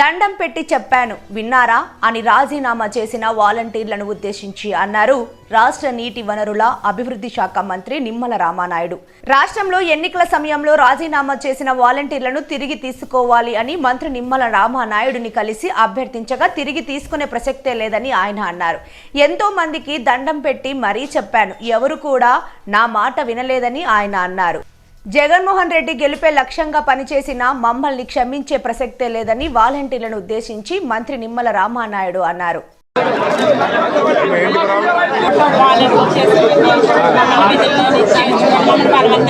దండం పెట్టి చెప్పాను. విన్నారా? అని రాజీనామా చేసిన వాలంటీర్లను ఉద్దేశించి అన్నారు రాష్ట్ర నీటి వనరుల అభివృద్ధి శాఖ మంత్రి నిమ్మల రామానాయుడు. రాష్ట్రంలో ఎన్నికల సమయంలో రాజీనామా చేసిన వాలంటీర్లను తిరిగి తీసుకోవాలి అని మంత్రి నిమ్మల రామానాయుడుని కలిసి అభ్యర్థించగా తిరిగి తీసుకునే ప్రసక్తే లేదని ఆయన అన్నారు. ఎంతో మందికి దండం పెట్టి మరీ చెప్పాను. ఎవరు కూడా నా మాట వినలేదని ఆయన అన్నారు. జగన్మోహన్ రెడ్డి గెలిపే లక్ష్యంగా పనిచేసిన మమ్మల్ని క్షమించే ప్రసక్తే లేదని వాలంటీర్లను ఉద్దేశించి మంత్రి నిమ్మల రామానాయుడు అన్నారు వాళ్ళకు వచ్చేసి మమ్మల్ని విధుల్లో నిశ్చయించి మమ్మల్ని బలవంతంగా చేసేసరికి రాదు ఇప్పుడు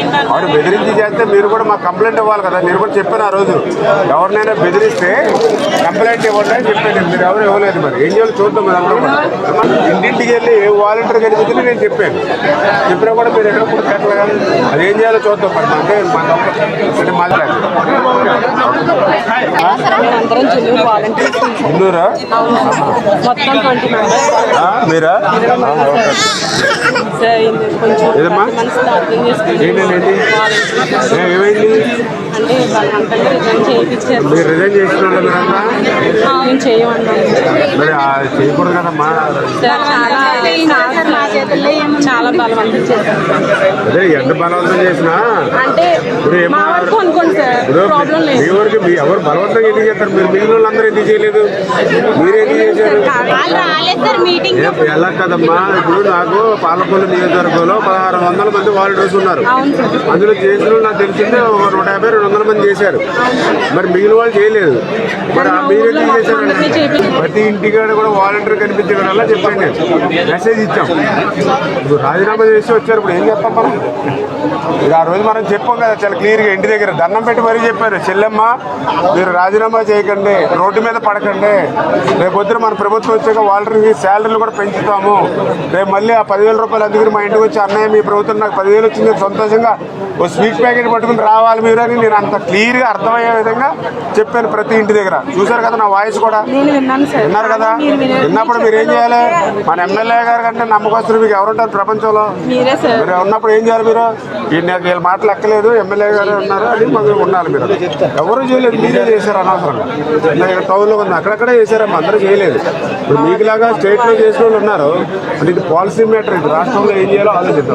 వాడు బెదిరించి చేస్తే మీరు కూడా మాకు కంప్లైంట్ ఇవ్వాలి కదా. మీరు కూడా చెప్పాను ఆ రోజు. ఎవరినైనా బెదిరిస్తే కంప్లైంట్ ఇవ్వండి అని చెప్పాను మీరు ఎవరు ఇవ్వలేదు మరి. ఏం చేయాలి చూద్దాం మీరు అందరూ ఇంటింటికి వెళ్ళి ఏ వాలంటీర్ కనిపించింది నేను చెప్పాను. చెప్పినా కూడా మీరు ఎక్కడ కూడా పెట్టలేదు అది ఏం చేయాలో చూద్దాం మరి. మాకే మా అంటే ఇందూరా? మొత్తం ట్వంటీ మీరా? ఏదమ్మా? ఏంటండి ఏమైంది? మీరు రిజైన్ మరి ఆ చేయకూడదు కదమ్మా. చాలా బలవంతం చేశారు అదే ఎంత బలవంతం చేసినా అంటే మా వరకు అనుకోండి సార్ ప్రాబ్లం లేదు. ఎవరు బలవంతంగా ఎందుకు చేస్తారు? మీరు మిగిలిన వాళ్ళందరూ ఎందుకు చేయలేదు? మీరు ఎందుకు చేశారు? ఎలా కదమ్మా? ఇప్పుడు నాకు పాలకొల్లు నియోజకవర్గంలో పదహారు వందల మంది వాలంటీర్స్ ఉన్నారు. అందులో చేసిన నాకు తెలిసిందే ఒక నూట యాభై రెండు వందల మంది చేశారు. మరి మిగిలిన వాళ్ళు చేయలేదు. మరి ఆ మీరు చేశారు. ప్రతి ఇంటికాడ కూడా వాలంటీర్ కనిపించగల చెప్పండి. నేను మెసేజ్ ఇచ్చాం. ఇప్పుడు రాజీనామా చేసి వచ్చారు ఇప్పుడు ఏం చెప్తాం మనం? ఇది ఆ రోజు మనం చెప్పాం కదా చాలా క్లియర్గా ఇంటి దగ్గర దండం పెట్టి మరీ చెప్పారు. చెల్లెమ్మ మీరు రాజీనామా చేయకండి రోడ్డు మీద పడకండి. రేపు పొద్దున మన ప్రభుత్వం వచ్చాక వాలంటీర్కి శాలరీలు కూడా పెంచుతాము. రేపు మళ్ళీ ఆ పదివేల రూపాయలు అందుకని మా ఇంటికి వచ్చి అన్నయ్య మీ ప్రభుత్వం నాకు పదివేలు వచ్చింది సంతోషంగా ఓ స్వీట్ ప్యాకెట్ పట్టుకుని రావాలి మీరు అని నేను అంత క్లియర్గా అర్థమయ్యే విధంగా చెప్పాను ప్రతి ఇంటి దగ్గర. చూశారు కదా నా వాయిస్ కూడా? విన్నారు కదా? విన్నప్పుడు మీరు ఏం చేయాలి? మన ఎమ్మెల్యే గారి కంటే నమ్మకస్తులు మీకు ఎవరుంటారు ప్రపంచంలో? మీరే ఉన్నప్పుడు ఏం చేయాలి మీరు? నాకు వీళ్ళ మాటలు ఎక్కలేదు ఎమ్మెల్యే గారు ఉన్నారు అని మాకు ఉండాలి మీరు. ఎవరు చేయలేదు మీరే చేశారు అనవసరంగా. ఇక్కడ టౌన్లో ఉంది అక్కడక్కడే చేశారమ్మా అందరూ చేయలేదు. ఇప్పుడు మీకులాగా స్టేట్లో చేసిన వాళ్ళు ఉన్నారు. ఇది పాలసీ మ్యాటర్ ఇది రాష్ట్రంలో ఏం చేయాలో ఆలోచిద్దాం.